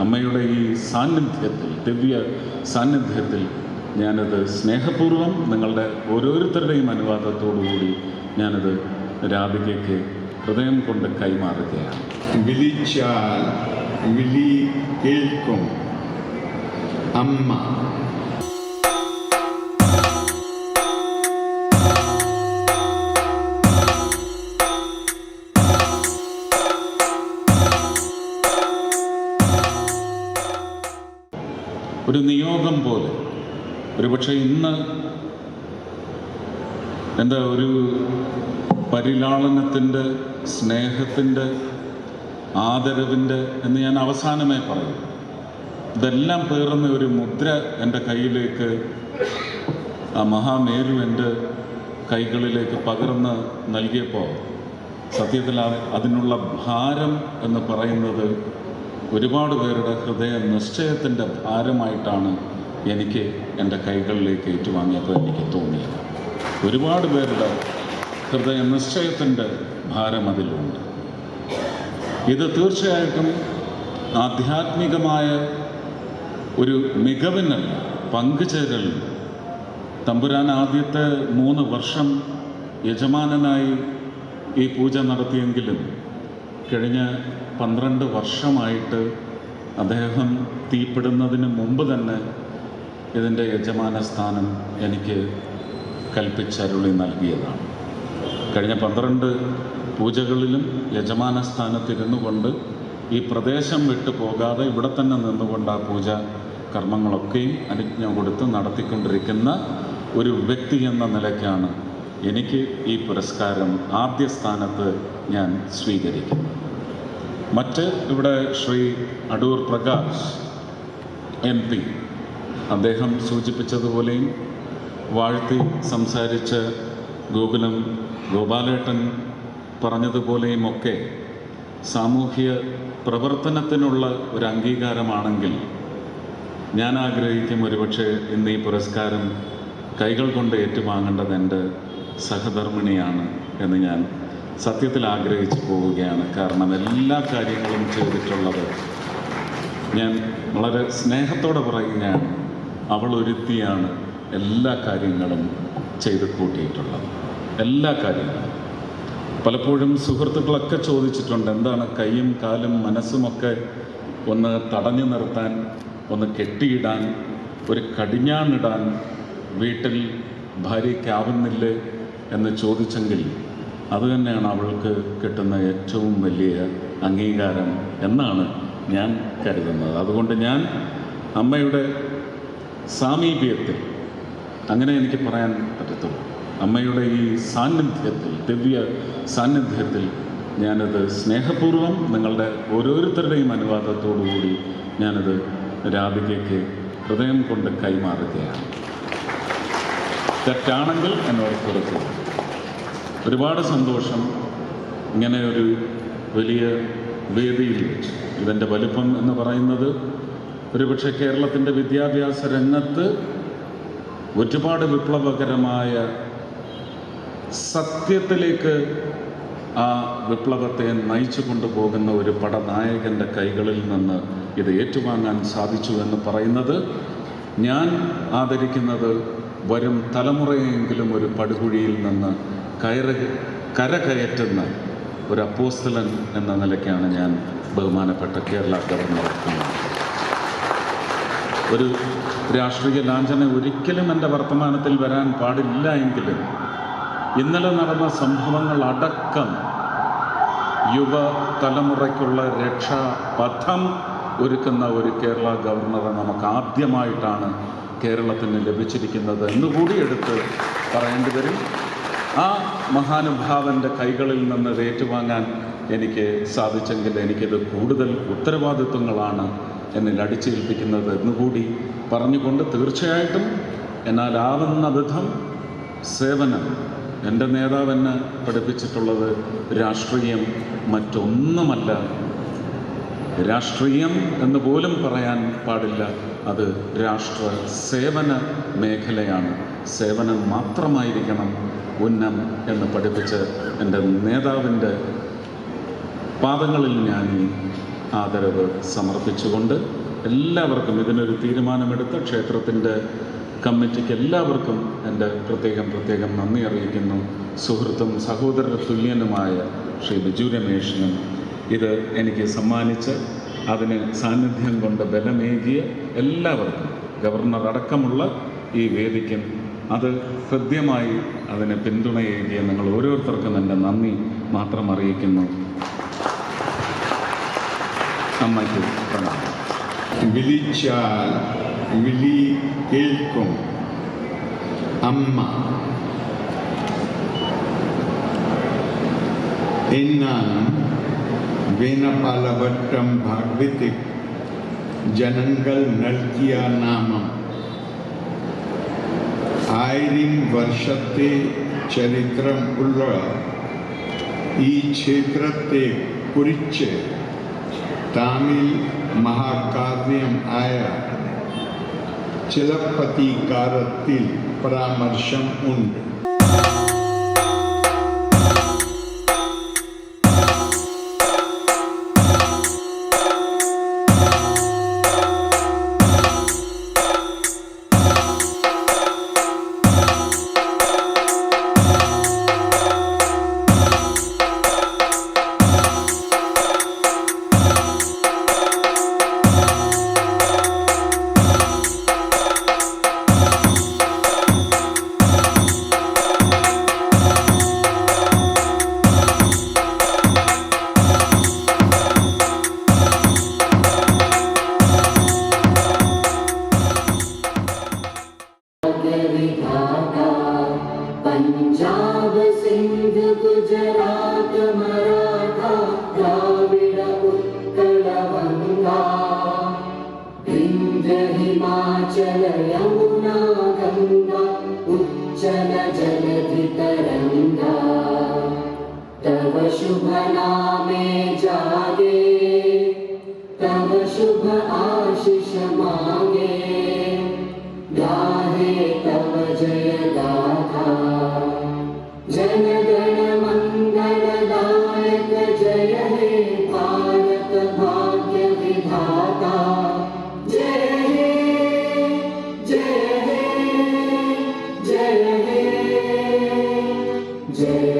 അമ്മയുടെ ഈ സാന്നിധ്യത്തിൽ ദിവ്യ സാന്നിധ്യത്തിൽ ഞാനത് സ്നേഹപൂർവം നിങ്ങളുടെ ഓരോരുത്തരുടെയും അനുവാദത്തോടുകൂടി ഞാനത് രാധികയ്ക്ക് ഹൃദയം കൊണ്ട് കൈമാറുകയാണ്. വിളിച്ചാൽ വിളി കേൾക്കും. അമ്മ ഒരു നിയോഗം പോലെ. ഒരുപക്ഷെ ഇന്ന് എന്താ ഒരു പരിലാളനത്തിന്റെ സ്നേഹത്തിന്റെ ആദരവിന്റെ എന്ന് ഞാൻ അവസാനമേ പറയും ഇതെല്ലാം പേറുന്ന ഒരു മുദ്ര എന്റെ കയ്യിലേക്ക് ആ മഹാമേരു എന്റെ കൈകളിലേക്ക് പകർന്ന് നൽകിയപ്പോൾ സത്യത്തിൽ അതിനുള്ള ഭാരം എന്ന് പറയുന്നത് ഒരുപാട് പേരുടെ ഹൃദയ നിശ്ചയത്തിന്റെ ഭാരമായിട്ടാണ് എനിക്ക് എന്റെ കൈകളിലേക്ക് ഏറ്റുവാങ്ങിയപ്പോൾ എനിക്ക് തോന്നിയത്. ഒരുപാട് പേരുടെ ഹൃദയ നിശ്ചയത്തിന്റെ ഭാരം അതിലുണ്ട് ഇത് തീർച്ചയായിട്ടും ആധ്യാത്മികമായ ഒരു മികവിനല്ല പങ്കുചേരൽ. തമ്പുരാൻ ആദ്യത്തെ മൂന്ന് വർഷം യജമാനനായി ഈ പൂജ നടത്തിയെങ്കിലും കഴിഞ്ഞ പന്ത്രണ്ട് വർഷമായിട്ട് അദ്ദേഹം തീപ്പെടുന്നതിന് മുമ്പ് തന്നെ ഇതിന്റെ യജമാന സ്ഥാനം എനിക്ക് കൽപ്പിച്ചരുളി നൽകിയതാണ്. കഴിഞ്ഞ പന്ത്രണ്ട് പൂജകളിലും യജമാന സ്ഥാനത്തിരുന്നു കൊണ്ട് ഈ പ്രദേശം വിട്ടു പോകാതെ ഇവിടെ തന്നെ നിന്നുകൊണ്ട് ആ പൂജ കർമ്മങ്ങളൊക്കെയും അനുജ്ഞ കൊടുത്ത് നടത്തിക്കൊണ്ടിരിക്കുന്ന ഒരു വ്യക്തി എന്ന നിലയ്ക്കാണ് എനിക്ക് ഈ പുരസ്കാരം ആദ്യ സ്ഥാനത്ത് ഞാൻ സ്വീകരിക്കും. മറ്റ് ഇവിടെ ശ്രീ അടൂർ പ്രകാശ് എം പി. അദ്ദേഹം സൂചിപ്പിച്ചതുപോലെയും വാഴ്ത്തി സംസാരിച്ച ഗോകുലം ഗോപാലേട്ടൻ പറഞ്ഞതുപോലെയുമൊക്കെ സാമൂഹ്യ പ്രവർത്തനത്തിനുള്ള ഒരു അംഗീകാരമാണെങ്കിൽ ഞാൻ ആഗ്രഹിക്കും ഒരുപക്ഷെ ഇന്ന് ഈ പുരസ്കാരം കൈകൾ കൊണ്ട് ഏറ്റുവാങ്ങേണ്ടത് എന്റെ സഹധർമ്മിണിയാണ് എന്ന് ഞാൻ സത്യത്തിൽ ആഗ്രഹിച്ചു പോവുകയാണ്. കാരണം എല്ലാ കാര്യങ്ങളും ചെയ്തിട്ടുള്ളത് ഞാൻ വളരെ സ്നേഹത്തോടെ പറയുകയാണ് അവൾ ഒരുത്തിയാണ് എല്ലാ കാര്യങ്ങളും ചെയ്ത് കൂട്ടിയിട്ടുള്ളത്. എല്ലാ കാര്യങ്ങളും. പലപ്പോഴും സുഹൃത്തുക്കളൊക്കെ ചോദിച്ചിട്ടുണ്ട് എന്താണ് കൈയും കാലും മനസ്സുമൊക്കെ ഒന്ന് തടഞ്ഞു നിർത്താൻ ഒന്ന് കെട്ടിയിടാൻ ഒരു കടിഞ്ഞാണിടാൻ വീട്ടിൽ ഭാര്യയ്ക്കാവുന്നില്ലേ? എന്ന് ചോദിച്ചെങ്കിൽ അതുതന്നെയാണ് അവൾക്ക് കിട്ടുന്ന ഏറ്റവും വലിയ അംഗീകാരം എന്നാണ് ഞാൻ കരുതുന്നത്. അതുകൊണ്ട് ഞാൻ അമ്മയുടെ സാമീപ്യത്തിൽ അങ്ങനെ എനിക്ക് പറയാൻ പറ്റത്തുള്ളൂ. അമ്മയുടെ ഈ സാന്നിധ്യത്തിൽ ദിവ്യ സാന്നിധ്യത്തിൽ ഞാനത് സ്നേഹപൂർവം നിങ്ങളുടെ ഓരോരുത്തരുടെയും അനുവാദത്തോടുകൂടി ഞാനത് രാധികയ്ക്ക് ഹൃദയം കൊണ്ട് കൈമാറുകയാണ്. തെറ്റാണെങ്കിൽ എന്നോട് പുറത്തു ഒരുപാട് സന്തോഷം ഇങ്ങനെ ഒരു വലിയ വേദിയിൽ വെച്ച് ഇതിന്റെ വലിപ്പം എന്ന് പറയുന്നത്. ഒരുപക്ഷെ കേരളത്തിന്റെ വിദ്യാഭ്യാസ രംഗത്ത് ഒരുപാട് വിപ്ലവകരമായ സത്യത്തിലേക്ക് ആ വിപ്ലവത്തെ നയിച്ചു കൊണ്ടുപോകുന്ന ഒരു പടനായകന്റെ കൈകളിൽ നിന്ന് ഇത് ഏറ്റുവാങ്ങാൻ സാധിച്ചു എന്ന് പറയുന്നത്. ഞാൻ ആദരിക്കുന്നത് വരും തലമുറയെങ്കിലും ഒരു പടുകുഴിയിൽ നിന്ന് കയറ കരകയറ്റുന്ന ഒരു അപ്പോസ്തലൻ എന്ന നിലയ്ക്കാണ് ഞാൻ ബഹുമാനപ്പെട്ട കേരള ഗവർണർ ഒരു രാഷ്ട്രീയ ലാഞ്ചന ഒരിക്കലും എന്റെ വർത്തമാനത്തിൽ വരാൻ പാടില്ല എങ്കിലും ഇന്നലെ നടന്ന സംഭവങ്ങൾ അടക്കം യുവ തലമുറയ്ക്കുള്ള രക്ഷാപഥം ഒരുക്കുന്ന ഒരു കേരള ഗവർണറെ നമുക്ക് ആദ്യമായിട്ടാണ് കേരളത്തിന് ലഭിച്ചിരിക്കുന്നത് എന്നുകൂടി എടുത്ത് പറയേണ്ടി വരും. ആ മഹാനുഭാവന്റെ കൈകളിൽ നിന്ന് ഏറ്റുവാങ്ങാൻ എനിക്ക് സാധിച്ചെങ്കിൽ എനിക്കിത് കൂടുതൽ ഉത്തരവാദിത്വങ്ങളാണ് എന്നിൽ അടിച്ചേൽപ്പിക്കുന്നത് എന്നുകൂടി പറഞ്ഞുകൊണ്ട് തീർച്ചയായിട്ടും എന്നാലാവുന്ന വിധം സേവനം എന്റെ നേതാവെന്നെ പഠിപ്പിച്ചിട്ടുള്ളത് രാഷ്ട്രീയം മറ്റൊന്നുമല്ല രാഷ്ട്രീയം എന്ന് പോലും പറയാൻ പാടില്ല. അത് രാഷ്ട്ര സേവന മേഖലയാണ്. സേവനം മാത്രമായിരിക്കണം ഉന്നം എന്ന് പഠിപ്പിച്ച് എന്റെ നേതാവിന്റെ പാദങ്ങളിൽ ഞാൻ ആദരവ് സമർപ്പിച്ചുകൊണ്ട് എല്ലാവർക്കും ഇതിനൊരു തീരുമാനമെടുത്ത ക്ഷേത്രത്തിന്റെ കമ്മിറ്റിക്ക് എല്ലാവർക്കും എന്റെ പ്രത്യേകം പ്രത്യേകം നന്ദി അറിയിക്കുന്നു. സുഹൃത്തും സഹോദര തുല്യനുമായ ശ്രീ ബിജു രമേഷിനും ഇത് എനിക്ക് സമ്മാനിച്ച് അതിന് സാന്നിധ്യം കൊണ്ട് ബലമേകിയ എല്ലാവർക്കും ഗവർണർ അടക്കമുള്ള ഈ വേദിക്കും അത് ഹൃദ്യമായി അതിന് പിന്തുണയേകിയ നിങ്ങൾ ഓരോരുത്തർക്കും എന്റെ നന്ദി മാത്രം അറിയിക്കുന്നു. അമ്മയ്ക്ക് പ്രണാമം. വിളിച്ചാൽ വിളി കേൾക്കും. അമ്മ എന്നാണ് वेनपालभट्टम भागवितिक जनंगल नलकिया नाम आयरिम वर्षते चरित्रम उल्ल, ई क्षेत्रते कुरिच्चे, तमिल महाकाव्यम आया। चिलपति कारतिल परामर्शम उन्ड पञ्जाब सिन्ध गुजरात मराठा द्राविड उत्कल गङ्गा विन्ध्य हिमाचल यमुना गङ्गा उच्चल जलधि Jesus.